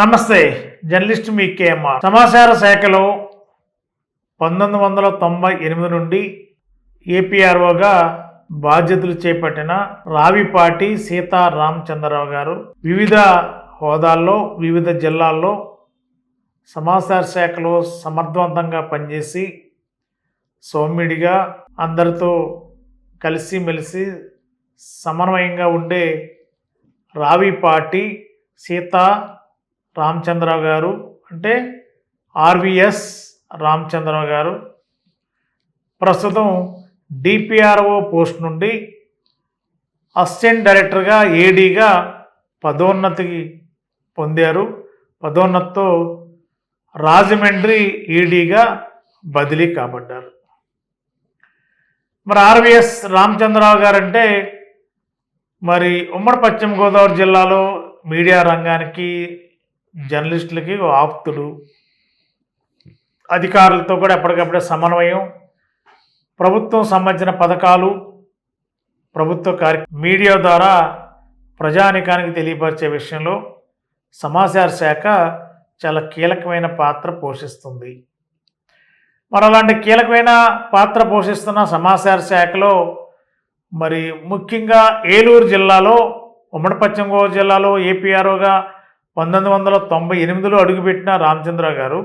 నమస్తే జర్నలిస్ట్ మీ కేఎంఆర్. సమాచార శాఖలో పంతొమ్మిది వందల తొంభై ఎనిమిది నుండి ఏపీఆర్ఓగా బాధ్యతలు చేపట్టిన రావిపాటి సీతారామచంద్రరావు గారు వివిధ హోదాల్లో వివిధ జిల్లాల్లో సమాచార శాఖలో సమర్థవంతంగా పనిచేసి సౌమ్యుడిగా అందరితో కలిసిమెలిసి సమన్వయంగా ఉండే రావిపాటి సీతా రామచంద్రరావు గారు అంటే ఆర్విఎస్ రామచంద్రరావు గారు. ప్రస్తుతం డిపిఆర్ఓ పోస్ట్ నుండి అసిస్టెంట్ డైరెక్టర్గా ఏడీగా పదోన్నతి పొందారు. పదోన్నతితో రాజమండ్రి ఈడీగా బదిలీ కాబడ్డారు. మరి ఆర్విఎస్ రామచంద్రరావు గారు అంటే మరి ఉమ్మడి పశ్చిమ గోదావరి జిల్లాలో మీడియా రంగానికి జర్నలిస్టులకి ఆప్తులు అధికారులతో కూడా ఎప్పటికప్పుడే సమన్వయం ప్రభుత్వం సంబంధించిన పథకాలు ప్రభుత్వ కార్య మీడియా ద్వారా ప్రజానికానికి తెలియపరిచే విషయంలో సమాచార శాఖ చాలా కీలకమైన పాత్ర పోషిస్తుంది. మరి అలాంటి కీలకమైన పాత్ర పోషిస్తున్న సమాచార శాఖలో మరి ముఖ్యంగా ఏలూరు జిల్లాలో ఉమ్మడి పశ్చిమ గోదావరి జిల్లాలో ఏపీఆర్ఓగా పంతొమ్మిది వందల తొంభై ఎనిమిదిలో అడుగుపెట్టిన రామచంద్ర గారు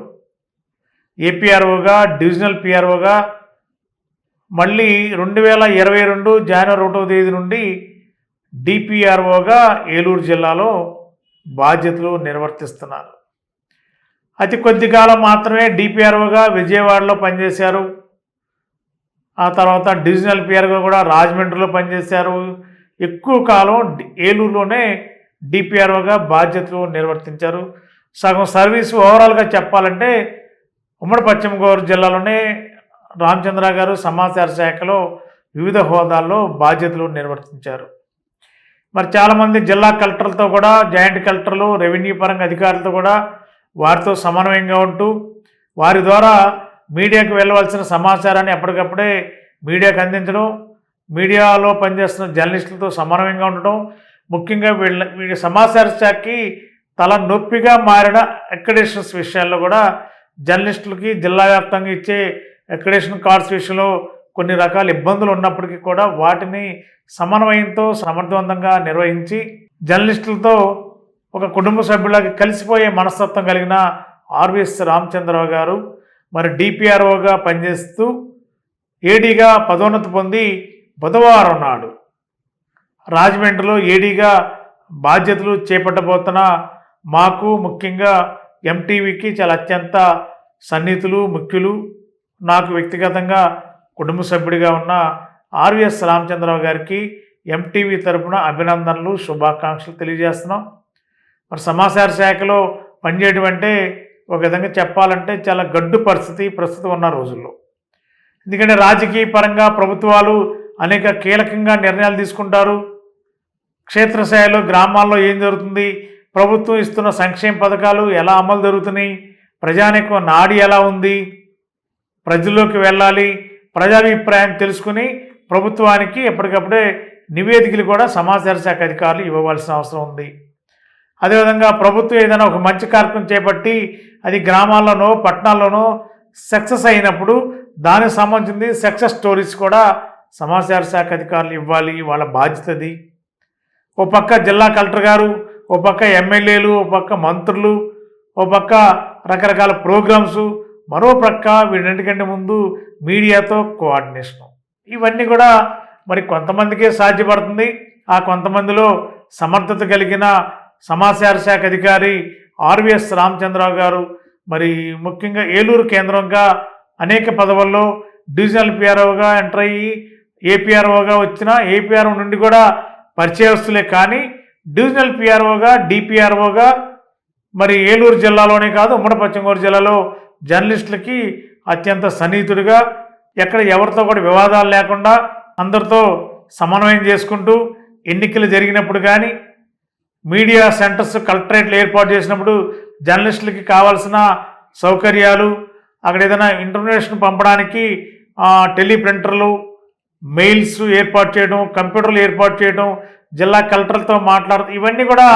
ఏపీఆర్ఓగా డివిజనల్ పిఆర్ఓగా మళ్ళీ రెండు వేల ఇరవై రెండు జనవరి ఒకటో తేదీ నుండి డిపిఆర్ఓగా ఏలూరు జిల్లాలో బాధ్యతలు నిర్వర్తిస్తున్నారు. అతి కొద్ది కాలం మాత్రమే డిపిఆర్ఓగా విజయవాడలో పనిచేశారు. ఆ తర్వాత డివిజనల్ పిఆర్గా కూడా రాజమండ్రిలో పనిచేశారు. ఎక్కువ కాలం ఏలూరులోనే డిపిఆర్ఓగా బాధ్యతలు నిర్వర్తించారు. సగం సర్వీస్ ఓవరాల్గా చెప్పాలంటే ఉమ్మడి పశ్చిమ గోదావరి జిల్లాలోనే రామచంద్ర గారు సమాచార శాఖలో వివిధ హోదాల్లో బాధ్యతలు నిర్వర్తించారు. మరి చాలామంది జిల్లా కలెక్టర్లతో కూడా జాయింట్ కలెక్టర్లు రెవెన్యూ పరంగా అధికారులతో కూడా వారితో సమన్వయంగా ఉంటూ వారి ద్వారా మీడియాకు వెళ్ళవలసిన సమాచారాన్ని ఎప్పటికప్పుడే మీడియాకు అందించడం మీడియాలో పనిచేస్తున్న జర్నలిస్టులతో సమన్వయంగా ఉండటం ముఖ్యంగా వీళ్ళ వీళ్ళ సమాచార శాఖకి తల నొప్పిగా మారిన అక్రిడేషన్స్ విషయాల్లో కూడా జర్నలిస్టులకి జిల్లా వ్యాప్తంగా ఇచ్చే అక్రిడేషన్ కార్డ్స్ విషయంలో కొన్ని రకాల ఇబ్బందులు ఉన్నప్పటికీ కూడా వాటిని సమన్వయంతో సమర్థవంతంగా నిర్వహించి జర్నలిస్టులతో ఒక కుటుంబ సభ్యులకి కలిసిపోయే మనస్తత్వం కలిగిన ఆర్విఎస్ రామచంద్రరావు గారు మరి డిపిఆర్ఓగా పనిచేస్తూ ఏడీగా పదోన్నతి పొంది బుధవారం నాడు రాజమండ్రిలో ఏడీగా బాధ్యతలు చేపట్టబోతున్న మాకు ముఖ్యంగా ఎంటీవీకి చాలా అత్యంత సన్నిహితులు ముఖ్యులు నాకు వ్యక్తిగతంగా కుటుంబ సభ్యుడిగా ఉన్న ఆర్విఎస్ రామచంద్రరావు గారికి ఎంటీవీ తరపున అభినందనలు శుభాకాంక్షలు తెలియజేస్తున్నాం. మరి సమాచార శాఖలో పనిచేయడం అంటే ఒక విధంగా చెప్పాలంటే చాలా గడ్డు పరిస్థితి ప్రస్తుతం ఉన్న రోజుల్లో. ఎందుకంటే రాజకీయ పరంగా ప్రభుత్వాలు అనేక కీలకంగా నిర్ణయాలు తీసుకుంటారు. క్షేత్రస్థాయిలో గ్రామాల్లో ఏం జరుగుతుంది? ప్రభుత్వం ఇస్తున్న సంక్షేమ పథకాలు ఎలా అమలు జరుగుతున్నాయి? ప్రజానికం నాడి ఎలా ఉంది? ప్రజల్లోకి వెళ్ళాలి. ప్రజాభిప్రాయం తెలుసుకుని ప్రభుత్వానికి ఎప్పటికప్పుడే నివేదికలు కూడా సమాచార శాఖ అధికారులు ఇవ్వవలసిన అవసరం ఉంది. అదేవిధంగా ప్రభుత్వం ఏదైనా ఒక మంచి కార్యక్రమం చేపట్టి అది గ్రామాల్లోనో పట్టణాల్లోనో సక్సెస్ అయినప్పుడు దానికి సంబంధించింది సక్సెస్ స్టోరీస్ కూడా సమాచార శాఖ అధికారులు ఇవ్వాలి. వాళ్ళ బాధ్యతది. ఓ పక్క జిల్లా కలెక్టర్ గారు ఓ పక్క ఎమ్మెల్యేలు ఓ పక్క మంత్రులు ఓ పక్క రకరకాల ప్రోగ్రామ్స్. మరో ప్రక్క వీటన్నిటికంటే ముందు మీడియాతో కోఆర్డినేషన్. ఇవన్నీ కూడా మరి కొంతమందికే సాధ్యపడుతుంది. ఆ కొంతమందిలో సమర్థత కలిగిన సమాచార శాఖ అధికారి ఆర్వీఎస్ రామచంద్రరావు గారు మరి ముఖ్యంగా ఏలూరు కేంద్రంగా అనేక పదవుల్లో డివిజనల్ పిఆర్ఓగా ఎంటర్ అయ్యి ఏపీఆర్ఓగా వచ్చిన ఏపీఆర్ఓ నుండి కూడా పరిచయస్తులే కానీ డివిజనల్ పిఆర్ఓగా డిపిఆర్ఓగా మరి ఏలూరు జిల్లాలోనే కాదు ఉమ్మడి పశ్చిమ గోదావరి జిల్లాలో జర్నలిస్టులకి అత్యంత సన్నిహితుడిగా ఎక్కడ ఎవరితో కూడా వివాదాలు లేకుండా అందరితో సమన్వయం చేసుకుంటూ ఎన్నికలు జరిగినప్పుడు కానీ మీడియా సెంటర్స్ కలెక్టరేట్లు ఏర్పాటు చేసినప్పుడు జర్నలిస్టులకి కావాల్సిన సౌకర్యాలు అక్కడ ఏదైనా ఇంటర్నేషన్ పంపడానికి టెలిప్రింటర్లు మెయిల్స్ ఏర్పాటు చేయడం కంప్యూటర్లు ఏర్పాటు చేయడం జిల్లా కలెక్టర్లతో మాట్లాడటం ఇవన్నీ కూడా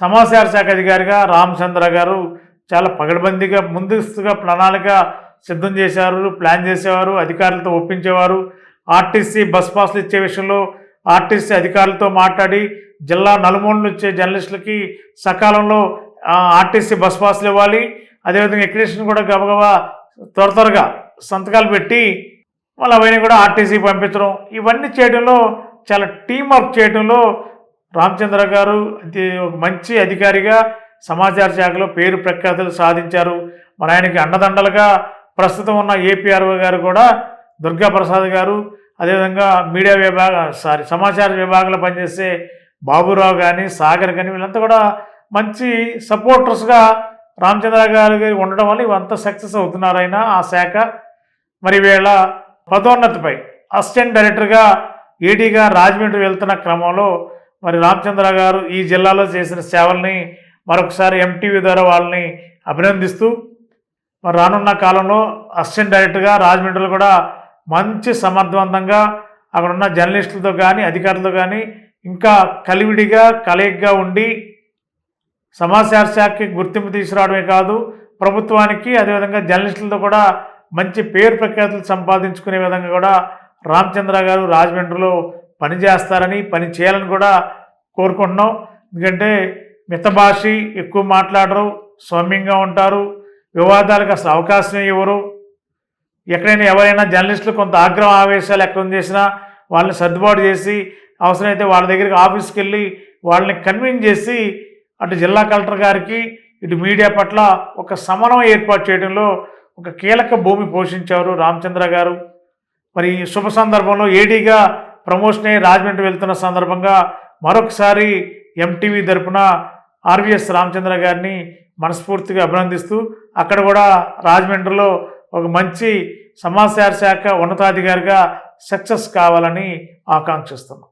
సమాచార శాఖ అధికారిగా రామచంద్ర గారు చాలా పగడబందీగా ముందస్తుగా ప్రణాళిక సిద్ధం చేశారు ప్లాన్ చేసేవారు అధికారులతో ఒప్పించేవారు. ఆర్టీసీ బస్ పాస్లు ఇచ్చే విషయంలో ఆర్టీసీ అధికారులతో మాట్లాడి జిల్లా నలుమూలలు వచ్చే జర్నలిస్టులకి సకాలంలో ఆర్టీసీ బస్ పాస్లు ఇవ్వాలి. అదేవిధంగా ఎక్రిడేషన్ కూడా గబగబా త్వర త్వరగా సంతకాలు పెట్టి మళ్ళీ అవన్నీ కూడా ఆర్టీసీ పంపించడం ఇవన్నీ చేయడంలో చాలా టీం వర్క్ చేయడంలో రామచంద్ర గారు ఒక మంచి అధికారిగా సమాచార శాఖలో పేరు ప్రఖ్యాతులు సాధించారు. మన ఆయనకి అండదండలుగా ప్రస్తుతం ఉన్న ఏపీఆర్ఓ గారు కూడా దుర్గా ప్రసాద్ గారు అదేవిధంగా మీడియా విభాగ సారీ సమాచార విభాగంలో పనిచేసే బాబురావు కానీ సాగర్ కానీ వీళ్ళంతా కూడా మంచి సపోర్టర్స్గా రామచంద్ర గారు ఉండడం వల్ల ఇవంతా సక్సెస్ అవుతున్నారు ఆయన ఆ శాఖ. మరి వీళ్ళ పదోన్నతిపై అసిస్టెంట్ డైరెక్టర్గా ఏడీగా రాజమండ్రి వెళ్తున్న క్రమంలో మరి రామచంద్ర గారు ఈ జిల్లాలో చేసిన సేవల్ని మరొకసారి ఎంటీవీ ద్వారా వాళ్ళని అభినందిస్తూ మరి రానున్న కాలంలో అసిస్టెంట్ డైరెక్టర్గా రాజమండ్రిలో కూడా మంచి సమర్థవంతంగా అక్కడ ఉన్న జర్నలిస్టులతో కానీ అధికారులతో కానీ ఇంకా కలివిడిగా కలయిగ్గా ఉండి సమాచార శాఖకి గుర్తింపు తీసుకురావడమే కాదు ప్రభుత్వానికి అదేవిధంగా జర్నలిస్టులతో కూడా మంచి పేరు ప్రఖ్యాతులు సంపాదించుకునే విధంగా కూడా రామచంద్ర గారు రాజమండ్రిలో పని చేస్తారని పని చేయాలని కూడా కోరుకుంటున్నాం. ఎందుకంటే మితభాషి ఎక్కువ మాట్లాడరు సౌమ్యంగా ఉంటారు వివాదాలకు అసలు అవకాశం ఇవ్వరు. ఎక్కడైనా ఎవరైనా జర్నలిస్టులు కొంత ఆగ్రహం ఆవేశాలు ఎక్కడ చేసినా వాళ్ళని సర్దుబాటు చేసి అవసరమైతే వాళ్ళ దగ్గరికి ఆఫీస్కి వెళ్ళి వాళ్ళని కన్విన్స్ చేసి అటు జిల్లా కలెక్టర్ గారికి ఇటు మీడియా పట్ల ఒక సమన్వయం ఏర్పాటు చేయడంలో ఒక కీలక భూమి పోషించారు రామచంద్ర గారు. మరి శుభ సందర్భంలో ఏడీగా ప్రమోషన్ అయ్యి రాజమండ్రి వెళ్తున్న సందర్భంగా మరొకసారి ఎంటీవీ తరపున ఆర్వీఎస్ రామచంద్ర గారిని మనస్ఫూర్తిగా అభినందిస్తూ అక్కడ కూడా రాజమండ్రిలో ఒక మంచి సమాచార శాఖ ఉన్నతాధికారిగా సక్సెస్ కావాలని ఆకాంక్షిస్తున్నాం.